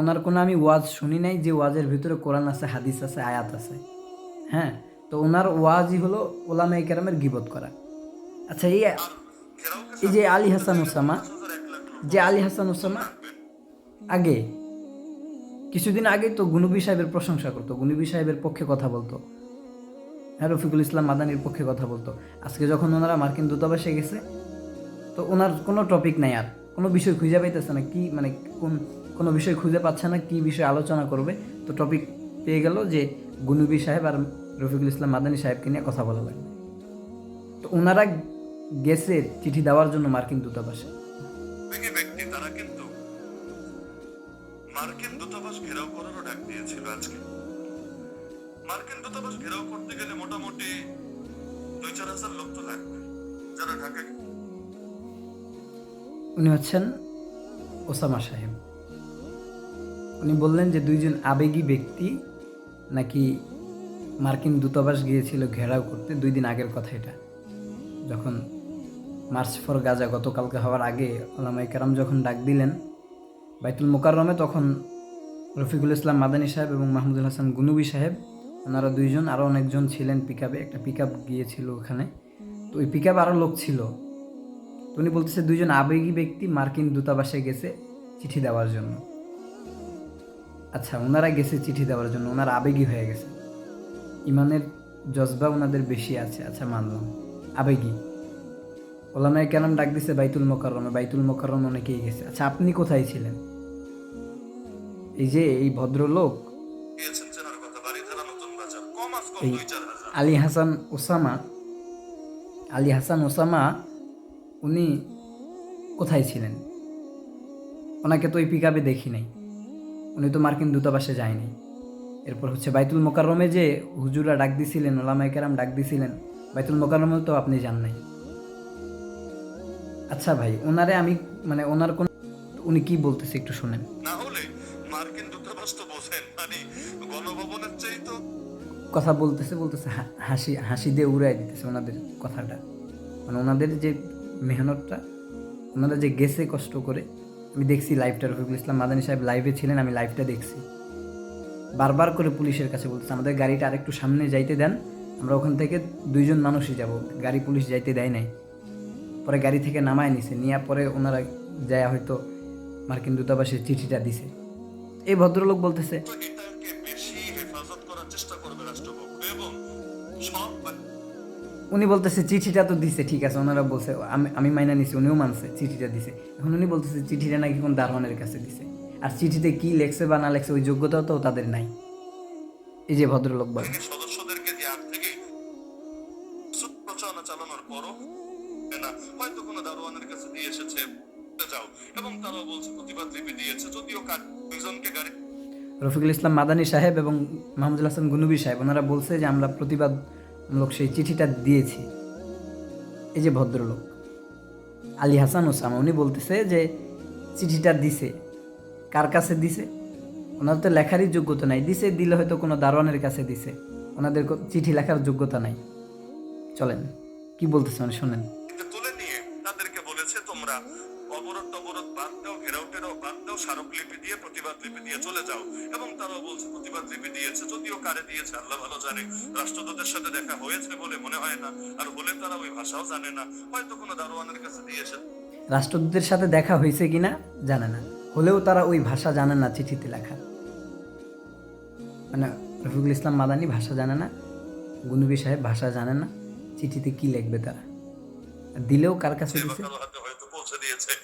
ওনার কোনো আমি ওয়াজ শুনি নাই যে ওয়াজের ভিতরে কোরআন আছে, হাদিস আছে, আয়াত আছে। হ্যাঁ তো ওনার ওয়াজই হলো ওলামা কেরামের গিবত করা। আচ্ছা এই এই যে আলী হাসান ওসামা, যে আলী হাসান ওসামা আগে, কিছুদিন আগে তো গুনুবি সাহেবের প্রশংসা করতো, গুনুবি সাহেবের পক্ষে কথা বলতো। হ্যাঁ রফিকুল ইসলাম মাদানির পক্ষে কথা বলতো। আজকে যখন ওনারা মার্কিন দূতাবাসে গেছে, তো ওনার কোনো টপিক নাই আর, কোনো বিষয় খুঁজে পাইতেছে না, কি মানে কোন কোনো বিষয় খুঁজে পাচ্ছে না কি বিষয়ে আলোচনা করবে? তো টপিক পেয়ে গেল যে গুনুবি সাহেব আর রফিকুল ইসলাম মাদানী সাহেবকে নিয়ে কথা বলা লাগবে। তো ওনারা গেছে চিঠি দেওয়ার জন্য মার্কিন দূতাবাসে। ব্যক্তি তারা কিন্তু মার্কিন দূতাবাস ঘেরাও করারও ডাক দিয়েছিল আজকে। মার্কিন দূতাবাস ঘেরাও করতে গেলে মোটামুটি দুই চার হাজার লোক তো লাগবে যারা ঢাকা উনি হচ্ছেন ওসামা সাহেব। উনি বললেন যে দুইজন আবেগী ব্যক্তি নাকি মার্কিন দূতাবাস গিয়েছিল ঘেরাও করতে, দুই দিন আগের কথা এটা। যখন মার্চ ফর গাজা গতকালকে হওয়ার আগে ওলামাই কারাম যখন ডাক দিলেন, বাইতুল মোকাররমে তখন রফিকুল ইসলাম মাদানী সাহেব এবং মাহমুদুল হাসান গুনুবি সাহেব, ওনারা দুইজন আরও অনেকজন ছিলেন পিক একটা পিক আপ গিয়েছিল ওখানে। তো ওই পিক আপ আরও লোক ছিল। তো উনি বলতেছে দুইজন আবেগী ব্যক্তি মার্কিন দূতাবাসে গেছে চিঠি দেওয়ার জন্য। আচ্ছা ওনারা গেছে চিঠি দেওয়ার জন্য ওনারা আবেগী হয়ে গেছে। ইমানের জজবা ওনাদের বেশি আছে। আচ্ছা মানলাম। আবেগী। ওলামায় কেন ডাক দিছে বাইতুল মোকাররমে, বাইতুল মোকাররম অনেকেই গেছে। আচ্ছা আপনি কোথায় ছিলেন? এই যে, এই ভদ্রলোক, এই আলী হাসান ওসামা, আলী হাসান ওসামা, উনি কোথায় ছিলেন? ওনাকে তো ওই পিক দেখি নাই। উনি তো মার্কিন দূতাবাসে যায়নি। এরপর হচ্ছে বাইতুল মোকাররমে যে হুজুরা ডাক দিছিলেন ওলামাই কেরাম ডাক দিছিলেন বাইতুল মোকাররমে তো আপনি যান নাই। আচ্ছা ভাই ওনারে আমি মানে ওনার কোন উনি কি বলতেছে একটু শুনেন। না হলে মার্কিন দূতাবাস তো বোঝেন মানে গণভবনের চেয়ে তো কথা বলতেছে বলতেছে হাসি হাসি দিয়ে উড়াই দিতেছে ওনাদের কথাটা। মানে ওনাদের যে মেহনতটা ওনারা যে গেছে কষ্ট করে আমি দেখছি লাইভটা রফিকুল ইসলাম মাদানী সাহেব লাইভে ছিলেন, আমি লাইভটা দেখছি। বারবার করে পুলিশের কাছে বলছে আমাদের গাড়িটা আরেকটু সামনে যাইতে দেন, আমরা ওখান থেকে দুইজন মানুষই যাব, গাড়ি পুলিশ যাইতে দেয় নাই। পরে গাড়ি থেকে নামায় নিছে, নিয়ে পরে ওনারা যায় হয়তো মার্কিন দূতাবাসের চিঠিটা দিছে। এই ভদ্রলোক বলতেছে উনি বলতেছে চিঠিটা তো দিছে ঠিক আছে। ওনারা বলছে আমি আমি মাইনা নিছি। উনিও মানছে চিঠিটা দিছে। এখন উনি বলতেছে চিঠিটা নাকি কোন দারোয়ানের কাছে দিছে? আর চিঠিতে কি লেখছে বা না লেখছে ওই যোগ্যতাও তো তাদের নাই। এই যে ভদ্রলোক বলে। সদস্যদেরকে যে আগ থেকে প্রচারণা চালানোর পরও না। হয়তো কোনো দারোয়ানের কাছে দিয়ে এসেছে যাও এবং তারাও বলছে প্রতিবাদ লিপি দিয়েছে। যদিও কার- দুইজনকে গাড়ি রফিকুল ইসলাম মাদানী সাহেব এবং মাহমুদুল হাসান গুনুবি সাহেব ওনারা বলছে যে আমরা প্রতিবাদমূলক সেই চিঠিটা দিয়েছি। এই যে ভদ্রলোক, আলী হাসান ওসামা, উনি বলতেছে যে চিঠিটা দিছে। কার কাছে দিছে? ওনার তো লেখারই যোগ্যতা নাই। দিছে, দিলে হয়তো কোনো দারোয়ানের কাছে দিছে। ওনাদের চিঠি লেখার যোগ্যতা নাই। চলেন, কি বলতেছে মানে শোনেন। নিয়ে বলেছে তোমরা অবরোধ টবরোধ বাদ দাও ঘেরাও টেরাও বাদ দাও স্মারকলিপি দিয়ে প্রতিবাদ লিপি দিয়ে চলে যাও। এবং তারাও বলছে প্রতিবাদ লিপি দিয়েছে যদিও কারে দিয়েছে আল্লাহ ভালো জানে। রাষ্ট্রদূতের সাথে দেখা হয়েছে বলে মনে হয় না আর হলে তারা ওই ভাষাও জানে না। হয়তো কোনো দারোয়ানের কাছে দিয়েছে রাষ্ট্রদূতের সাথে দেখা হয়েছে কিনা জানে না। হলেও তারা ওই ভাষা জানে না চিঠিতে লেখা। মানে রফিকুল ইসলাম মাদানি ভাষা জানে না গুনুবি সাহেব ভাষা জানে না চিঠিতে কি লিখবে তারা? দিলেও কার কাছে দিছে? কারও হাতে হয়তো পৌঁছে দিয়েছে